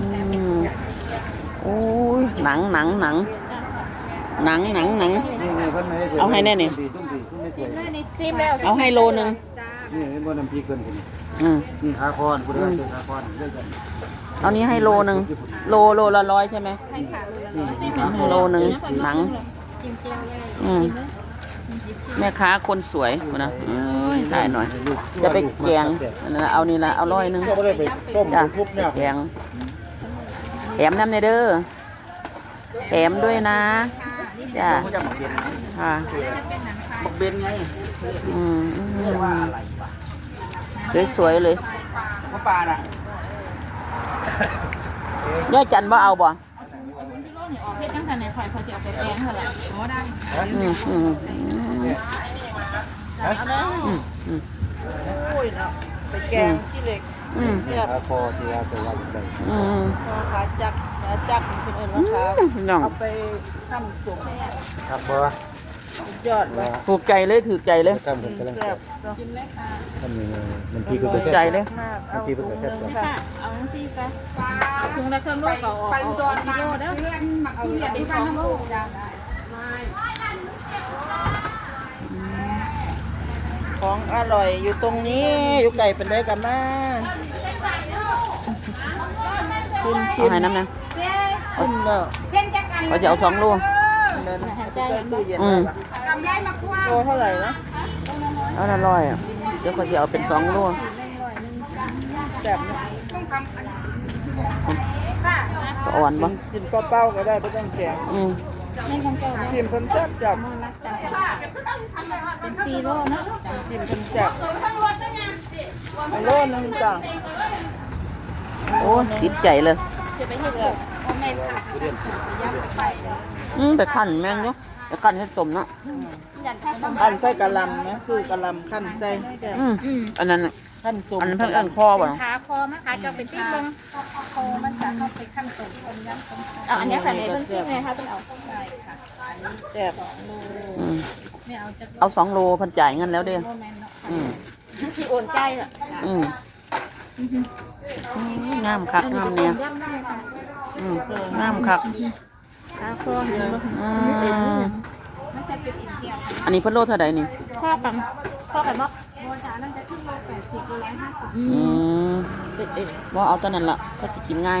อืมโอ้ยหนังหนังหนังหนังหนังหนังนี่นี่เพิ่นไม่ให้สวยเอาให้แน่นี่ต้มดีต้มดีต้มไม่สวยจิ้มแล้วเอาให้โลนึงนี่เห็นบ่น้ำพริกเกินกันอืมนี่ขาคอนกูได้เป็นขาคอนด้วยกันเอานี้ให้โลนึงโลโลละร้อยใช่ไหมนี่นี่ขาคอนโลนึงหนังจิ้มเจียวเลยอืมแม่ค้าคนสวยนะเอ้ยได้หน่อยลูกจะไปแกงนั่นนะเอานี่ละเอาร้อยหนึงก็บ่ได้ไปต้มจ้ะไปทุบเนี่ยแกง แถมน้ำในเด้อแถมด้วยนะจ้ะเขาจะมาเปลี่ยนค่ะบักเบนไงอืมสวยๆเลยข้าวปลาน่ะย่าจันว่าเอาบ่เพชรตั้งแต่ไหนข่อยเขาจะเอาไปแกงเท่าไหร่อ๋อได้อืมอืมอืมอืมโอ้ยเนาะไปแกงขี้เหล็ก อืมขาคอที่ว่าตัวว่าได้อืมขาจักขาจักเป็นคนอื่นว่าขาพี่น้องเอาไปขั้นสุกครับบ่สุดยอดเลยถูกใจเลยถือใจเลยทำกันกำลังแซ่แซ่บบเนาะทำนี่น้ำพริกก็ถูกแซ่บใจเลยมากเอาถุงนึงค่ะเอาซีซะถุงละเครื่องโลกเอาไปอุดรกิโลเด้อเพื่อนมาเอาเรียนไปฟังโลกจ้า ของอร่อยอยู่ตรงนี้อยู่ไก่เป็นได้กันมาชิมชิเอามให้น้ำนะชิมแล้วเขาจะเอาสองลูก เดินไปตู้เย็นอืม โลเท่าไหร่นะเอาละร้อยอะเดี๋ยวเขาจะเอาเป็นสองลูกแซ่บนะสะอ่อนบ่กินเปล่าๆก็ได้ไม่ต้องแกงอืม นี่ของเจ้านะกินเพิ่นจับจับรักจังเป็นซีโร่เนาะกินเพิ่นจับเอาโลนึงจ้ะโอ้ติดใจเลยจะไปเฮ็ดสุกเอาแม่ค่ะ จะยับไปเลยอืมไปขั้นแม่งอยู่ไปขั้นให้สมเนาะยันแค่ต้องขั้นใส่กะหล่ำนะซื้อกะหล่ำขั้นใส่แซ่บอืมอันนั้นน่ะขั้นสุกอันนั้นเพิ่งเอิ้นคอบ่ขาคอมันขาจะเป็นที่ลงคอมันจะเข้าไปขั้นตรงคนยันตรงเอาอันนี้ค่ะในเบื้องต้นไงคะเป็นเอาใช่ค่ะแซ่บอืมเนี่ยเอาจะเอาสองโลเพันจ่ายเงินแล้วเด้อโมเมนต์เนาะอืมที่โอนใจอะอืมงามคักงามเนี่ยย่ำได้ค่ะอืมงามคัก ขาคอเห็นบ่อืมมัน จะเป็นอินเดียอันนี้เพิ่นโลเท่าใดนี่ พ่อกันพ่อกันเนาะโมจานั่นจะขึ้นโลแปดสิบโลร้อยห้าสิบอืมเอ๊ะเอ๊ะบ่เอาตอนนั้นล่ะก็สิกินง่าย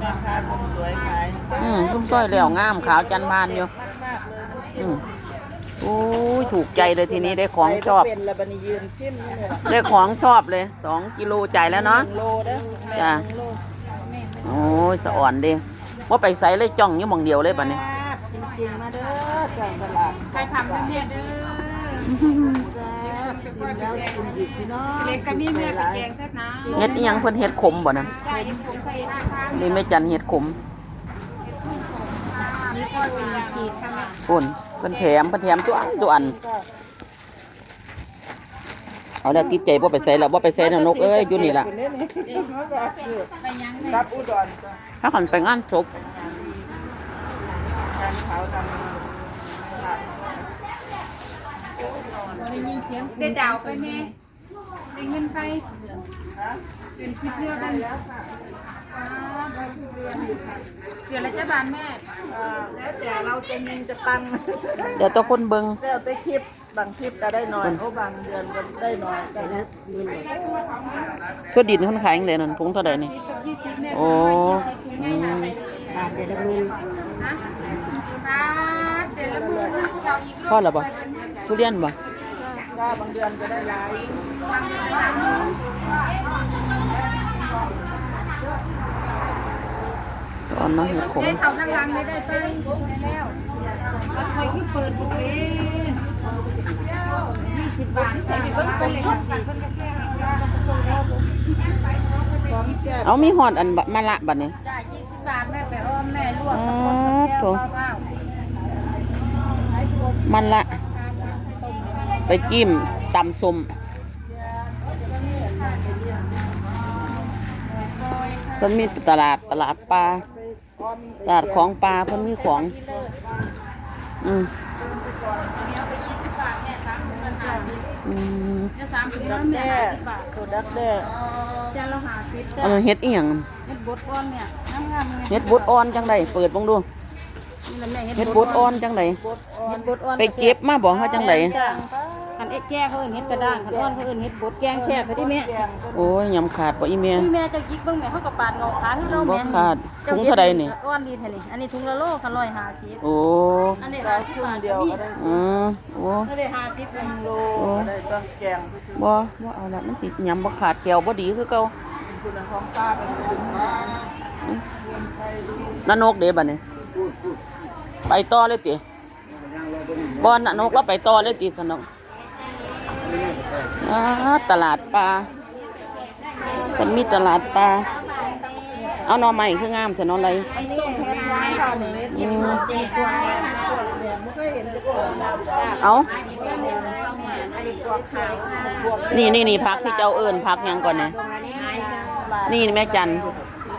แม่ค้าคนสวยขายอืมซุ้มซ้อยแล้วงามขาวจันบานอยู่มากเลยอืมโอ้ยถูกใจเลยทีนี้ได้ของชอบไปเป็นละบัดนยืนชิมนี่แหละได้ของชอบเลย สองกิโลจ่ายแล้วเนาะหนึ่งโลเด้อจ้ะหนึ่งโลโอ้ยสะอ่อนเดิว่าไปใส่เลยจ้องอยู่หมองเดียวเลยป่ะนี้มาก จริงมาเด้อจากตลาดใครทำเป็นเนี่ยเด้อแซ่บชิมแล้วชิมอีกพี่น้องเล็กกับมีแม่ไปแกงแท้นะเฮ็ดอิหยังเพิ่นเฮ็ดขมบ่นะจ่ายผมใส่หน้าข้างนี่ไม่จันเฮ็ดขมนี่ก็เป็นขีดค่ะปุ่นเพิ่นแถมเพิ่นแถมตัวอันตัวอัน เอาแล้วติดใจบ่ไปใส่แล้วบ่ไปใส่นนกเอ้ยอยู่นี่ล่ะเป็นเด้นี่เขาบอกอยู่ไงรับอุดรถ้าคันไปงานศพารเขาทำได้ยินเสียงได้ดาวไปแม่ได้เงินไปเป็นคลิปเรื่องกันเดือนละจะบานแม่อ่าแล้วแต่เราจะมิงจะปังเดี๋ยวตัวคนเบิ่งแล้วแต่คลิปบางคลิปก็ได้น้อยโอ้บางเดือนก็ได้น้อยก็ได้ทั่วดินเพิ่นขายจังไดนั่นถุงเท่าใดนี่สิบกับยี่สิบแม่โอ้อืมบาทเดือนละหมื่นฮะบาทเดือน พอแล้วบ่ทุเรียนบ่ก็บางเดือนก็ได้หลายตอนน้องเฮ็ดขมได้เขาทั้งรังไม่ได้ไปแล้วแล้วคอยที่เปิดบุกเองยี่สิบบาทใส่เบิ้งไปเลยยี่สิบของแซ่บเอามีฮอดอันบะมะละบัดนี้จ่ายยี่สิบบาทแม่ไปอ้อมแม่ลวกตะกอนตะแก้วเปล่า มันละ ไปจิ้มตำส้มเพิ่นมีตลาดตลาดปลาตลาดของปลาเพิ่นมีของ อืมอืมเนี่ยสามามสิบดักเนี่ยแด้สิบบาทตัวดักแด้จานละห้าสิบเออเฮ็ดอีหยังเฮ็ดบดก้อนเนี่ยงามๆเลยเฮ็ดบดอ่อนจังไดเปิดเบิ่งดู นี่แหละแม่เฮ็ดบดอ่อนจังไดเฮ็ดบดอ่อนไปเก็บมาบ่เฮาจังไดคันเอ็กแก้เขาเอิ้นเฮ็ดกระด้างคันอ่อนเขาเอิ้นเฮ็ดบดแกงแซ่บเขาดิแม่โอ้ยยำขาดบ่อีเมียนี่แม่เจ้าจิกเบิ่งแม่เฮาก็ปาดเงาขาให้เราบ่แม่ขาดถุงเท่าใดนี่อ่อนดีแท้นี่อันนี้ถุงละโลคัน150โอ้อันนี้ได้50ครึ่งบาทเดียวมีก็ได้อือโอ้อันนี้50เลยโลก็ได้ต้องแกงบ่บ่เอาละมันสิยำบ่ขาดแขวบ่ดีคือเก่าคุณของป้าเป็นคุณนนกเด้บัดนี้ ไปต่อเลยติบ่นนกเราไปต่อเลยติสนองตลาดปลาเพิ่นมีตลาดปลาเอานอไม้คืองามแต่นออะไรอันนี้เฮ็ดร้านค่ะหนึ่งเม็ดอืมไม่เคยเห็นจะตัวดาวจ้าเอานี่นี่นี่พักที่เจ้าเอิญพักยังก่อนเนี่ยนี่แม่จัน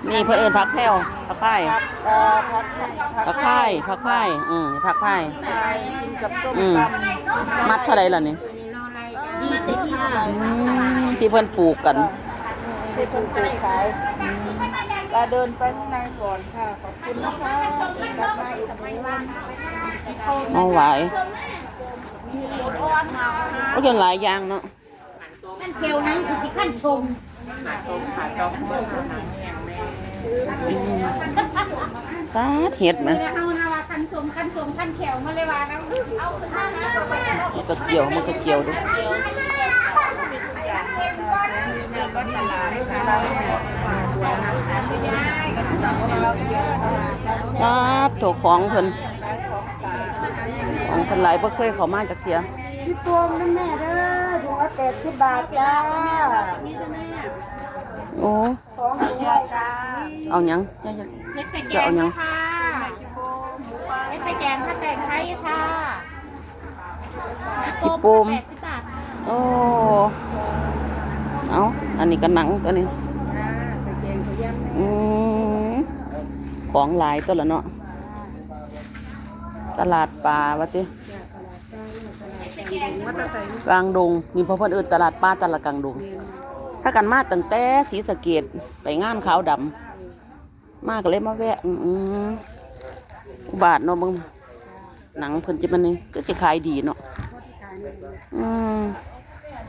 นี่เพื่อเอิญพักแพ้วพักไผ่เอ่อผักพักไผ่พักไผ่อืมพักไผ่ไทยกินกับส้มอืม ตำมัดเท่าไรล่ะนี่ยี่สิบค่ะอืมที่เพื่อนปลูกกันที่คนปลูกขายเราเดินไปข้างในก่อนค่ะ ขอบคุณนะคะกลับมาอีกทีว่าเอาไหวก็ยังหลายอย่างเนาะ ขั้นเคียวนั้นคือสิขั้นชมอื มสาเห็ดไหมไม่ได้เอานะว่าขั้นสมขันสมขันเขียวมาเลยว่านะเอาคือท่านะต่อไปเอามันก็เกี่ยวมันก็เกี่ยวด้วยครับโถของเพิ่นของเพิ่นหลายบ่เคยเขามาจากเทียพี่ปวงนั่นแม่เด้อถุงละแปดสิบบาทจ้า โอ้ ของถุงละจ้า เอาหยังอย่าอย่าเฮ็ดไปแกจะเอางหยังค่ะเฮ็ดไปแกงถ้าแต่งไทยค่ะจิปูมแปดสิบบาทโอ้เอาอันนี้ก็หนังตัวนี้ไปแกงเขาย่ำอืมของหลายตัวละเนาะ ตลาดปลาวะติกลางดงนี่เพราะเพิ่นเอิ้นตลาดปลาตลาดกลางดง ถ้ากันมาตั้งแต่ศรีสะเกดไปงานขาวดำ มากเลยมาแวะ อืมอุบาทเนาะบิ่งหนังเพิ่นจะมันนี่ก็จะขายดีเนาะอืม